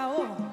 가오.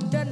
good